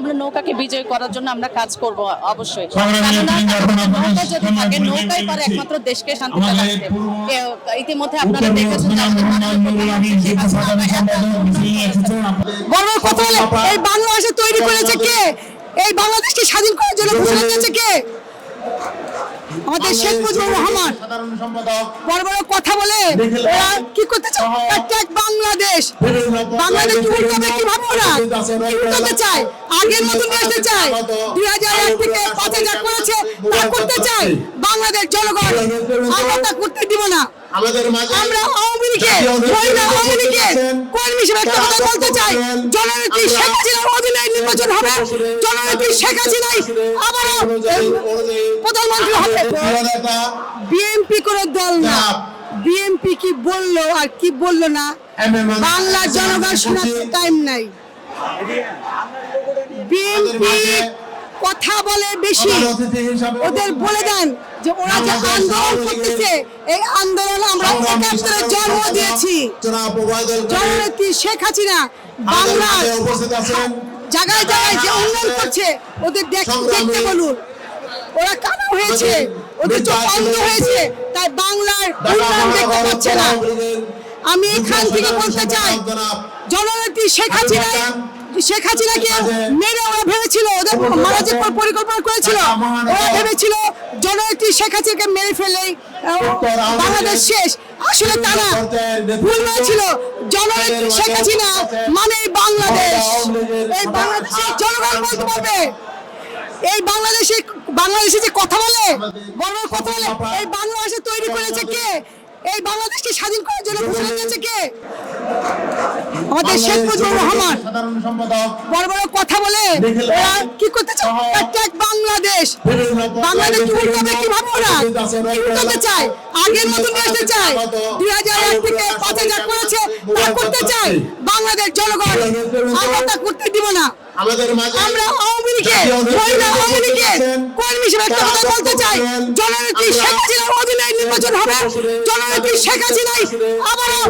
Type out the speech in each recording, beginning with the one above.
আমরা নৌকাকে বিজয় করার জন্য আমরা কাজ করব অবশ্যই। নৌকা যদি থাকে নৌকাই পারে একমাত্র দেশকে এ- ইতিমধ্যে আপনারা দেখেছেন কথা এই বাংলাদেশে তৈরি করেছে কে? এই বাংলাদেশকে স্বাধীন করার জন্য ঘোষণা দিয়েছে কে? আমাদের শেখ মুজিবুর রহমান। বড় বড় কথা বলে ওরা কি করতে চায় বাংলাদেশ। বাংলাদেশ কি উল্টাবে কীভাবে ওরা? কি উল্টাতে চায়? আগের মতো নিয়ে আসতে চায়? দুই হাজার এক থেকে পাঁচ হাজার করেছে তা করতে চায়। বাংলাদেশ জনগণ। আমরা তা করতে দিব না। আমাদের মাঝে আমরা আওয়ামী লীগে মহিলা আওয়ামী লীগে কর্মী হিসেবে একটা কথা বলতে চাই? জননেত্রী শেখ হাসিনার অধীনে নির্বাচন হবে। জননেত্রী শেখ হাসিনাই আবারও প্রধানমন্ত্রী হবে। বিএনপি কোনো দল না। বিএনপি কি বলল আর কি বলল না? বাংলা জনগণ শোনার টাইম নাই। বিএনপি কথা বলে বেশি। ওদের বলে দেন যে ওরা যে আন্দোলন করতেছে এই আন্দোলন আমরা একাত্তরে জন্ম দিয়েছি। জননেত্রী শেখ হাসিনা বাংলার জায়গায় জায়গায় যে উন্নয়ন করছে ওদের দেখ- দেখতে বলুন। ওরা কানা হয়েছে ওদের চোখ অন্ধ হয়েছে তাই বাংলার উন্নয়ন দেখতে পাচ্ছে না। আমি এখান থেকে বলতে চাই জননেত্রী শেখ হাসিনা শেখ হাসিনাকে মেরে ওরা ভেবেছিল ওদের মারা যে পরিকল্পনা করেছিল। ওরা ভেবেছিল জননেত্রী শেখ হাসিনাকে মেরে ফেলেই আহ, বাংলাদেশ শেষ। আসলে তা না। ভুল হয়েছিল। জননেত্রী শেখ হাসিনা মানে বাংলাদেশ। এই বাংলাদেশের জনগণ বলতে পারবে। এই বাংলাদেশে বাংলাদেশে যে কথা বলে বড় কথা বলে এই বাংলাদেশে তৈরি করেছে কে? এই বাংলাদেশকে স্বাধীন করার জন্য ঘোষণা দিয়েছে কে? আমাদের শেখ মুজিবুর রহমান। বড় বড় কথা বলে ওরা কি করতে চায় বাংলাদেশ। বাংলাদেশ কি উল্টাবে কীভাবে ওরা? কি উল্টাতে চায়? আগের মতন নিয়ে আসতে চায়। দুই হাজার এক থেকে পাঁচ হাজার করেছে তা করতে চায়। বাংলাদেশ জনগণ আমরা তা করতে না। আমাদের মাঝে আমরা আওয়ামী লীগে মহিলা আওয়ামী লীগে কর্মী হিসেবে একটা কথা বলতে চাই। জননেত্রী শেখ হাসিনার অধীনে নির্বাচন হবে। জননেত্রী শেখ হাসিনাই আবারও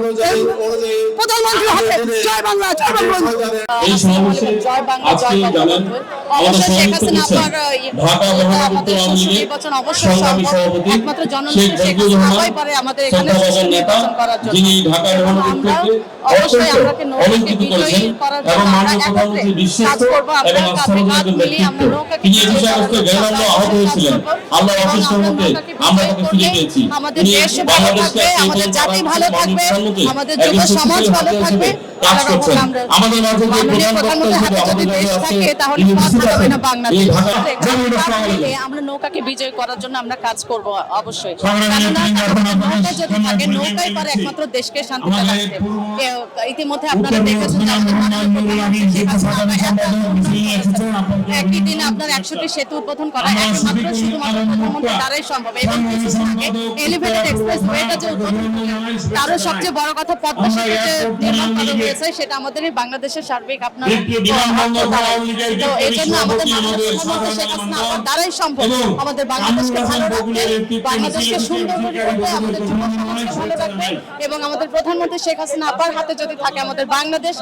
প্রধানমন্ত্রী হবে। জয় বাংলা জয় বঙ্গবন্ধু। জয় বাংলা, জয় জানেন অবশ্যই শেখ হাসিনা আবার, ঢাকা মহানগর আমাদের নির্বাচন অবশ্যই সম্ভব। একমাত্র জননেত্রী শেখ শেখ হাসিনা রহমান পারে আমাদের এখানে নির্বাচন করার জন্য। অবশ্যই আমরাকে বিজয়ী করার জন্য আমরা মাননীয় বিশ্বস্ত এবং আস্থাভাজন ব্যক্তিত্ব। তিনি এই বিষয়গ্রস্ত গেরামে আহত হয়েছিলেন। আল্লাহ অশেষ রহমতে আমরা তাকে ফিরে পেয়েছি। আমাদের তিনি দেশ ভালো বাংলাদেশকে থাকবে আমাদের জাতি ভালো থাকবে আমাদের যুব সমাজ ভালো থাকবে। কাজ করছেন। আমাদের মাঝে যে প্রধান বক্তা হিসেবে যদি আমাদের দেশ আছে এই ঢাকা আমরা নৌকাকে বিজয় করার জন্য আমরা কাজ করব অবশ্যই। সংগ্রামী কেননা নেতৃবৃন্দ, আপনারা নৌকা যদি সম্মান থাকে করে নৌকাই পারে একমাত্র দেশকে রাখতে ইতিমধ্যে আপনারা দেখেছেন একই দিনে আপনার একশোটি সেতু উদ্বোধন করা একমাত্র শুধুমাত্র দ্বারাই সম্ভব। এবং এলিভেটেড এক্সপ্রেস ওয়েটা যে উদ্বোধন তারও সবচেয়ে বড় কথা পদ্মা সেতু যে নির্মাণ করা হয়েছে সেটা আমাদের বাংলাদেশের সার্বিক আপনার এই জন্য আমাদের দ্বারাই সম্ভব। আমাদের বাংলাদেশকে ভালো রাখবে বাংলাদেশকে সুন্দর করে আমাদের যুব সমাজকে ভালো রাখবে এবং আমাদের প্রধানমন্ত্রী শেখ হাসিনা আপার হাতে যদি থাকে আমাদের বাংলাদেশ